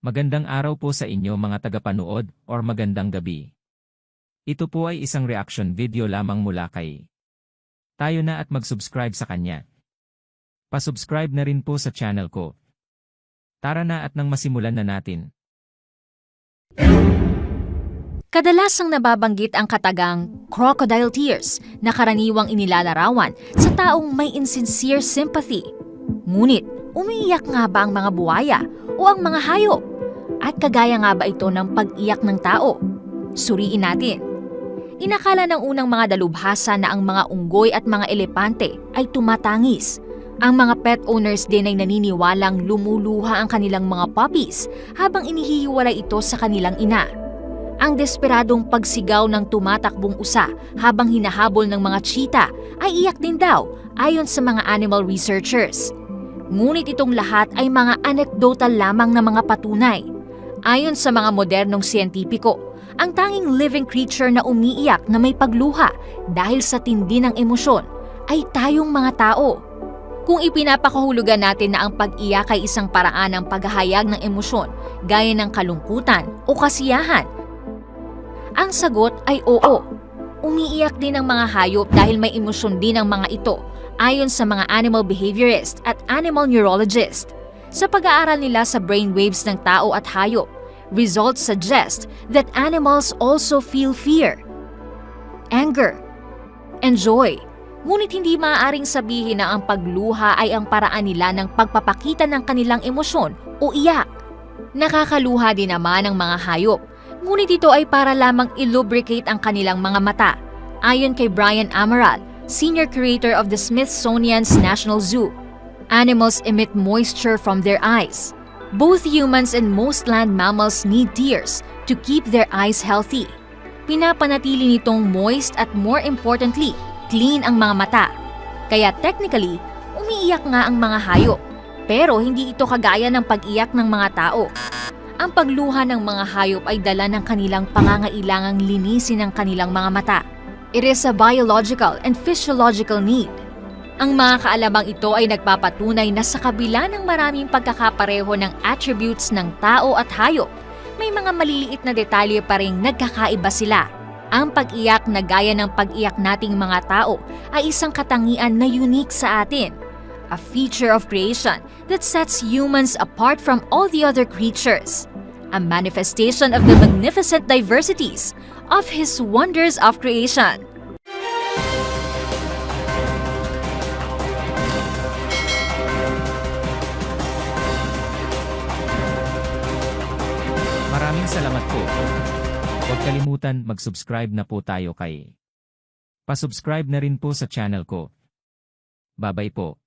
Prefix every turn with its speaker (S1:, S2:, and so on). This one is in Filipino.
S1: Magandang araw po sa inyo mga tagapanood or magandang gabi. Ito po ay isang reaction video lamang mula kay. Tayo na at mag-subscribe sa kanya. Pasubscribe na rin po sa channel ko. Tara na at nang masimulan na natin.
S2: Kadalasang nababanggit ang katagang crocodile tears na karaniwang inilalarawan sa taong may insincere sympathy. Ngunit, umiiyak nga ba ang mga buwaya o ang mga hayop? At kagaya nga ba ito ng pag-iyak ng tao? Suriin natin. Inakala ng unang mga dalubhasa na ang mga unggoy at mga elepante ay tumatangis. Ang mga pet owners din ay naniniwalang lumuluha ang kanilang mga puppies habang inihihiwalay ito sa kanilang ina. Ang desperadong pagsigaw ng tumatakbong usa habang hinahabol ng mga cheetah ay iyak din daw ayon sa mga animal researchers. Ngunit itong lahat ay mga anekdotal lamang na mga patunay. Ayon sa mga modernong siyentipiko, ang tanging living creature na umiiyak na may pagluha dahil sa tindi ng emosyon ay tayong mga tao. Kung ipinapakahulugan natin na ang pag-iyak ay isang paraan ng paghahayag ng emosyon gaya ng kalungkutan o kasiyahan, ang sagot ay oo. Umiiyak din ang mga hayop dahil may emosyon din ang mga ito ayon sa mga animal behaviorist at animal neurologist. Sa pag-aaral nila sa brainwaves ng tao at hayop, results suggest that animals also feel fear, anger, and joy. Ngunit hindi maaaring sabihin na ang pagluha ay ang paraan nila ng pagpapakita ng kanilang emosyon o iyak. Nakakaluha din naman ang mga hayop, ngunit ito ay para lamang illubricate ang kanilang mga mata. Ayon kay Brian Amaral, senior curator of the Smithsonian's National Zoo, animals emit moisture from their eyes. Both humans and most land mammals need tears to keep their eyes healthy. Pinapanatili nitong moist at more importantly, clean ang mga mata. Kaya technically, umiiyak nga ang mga hayop. Pero hindi ito kagaya ng pag-iyak ng mga tao. Ang pagluha ng mga hayop ay dala ng kanilang pangangailangang linisin ang kanilang mga mata. It is a biological and physiological need. Ang mga kaalamang ito ay nagpapatunay na sa kabila ng maraming pagkakapareho ng attributes ng tao at hayop, may mga maliliit na detalye pa rin nagkakaiba sila. Ang pag-iyak na gaya ng pag-iyak nating mga tao ay isang katangian na unique sa atin. A feature of creation that sets humans apart from all the other creatures. A manifestation of the magnificent diversities of His wonders of creation.
S1: Maraming salamat po. Huwag kalimutan mag-subscribe na po tayo kay. Pasubscribe na rin po sa channel ko. Babay po.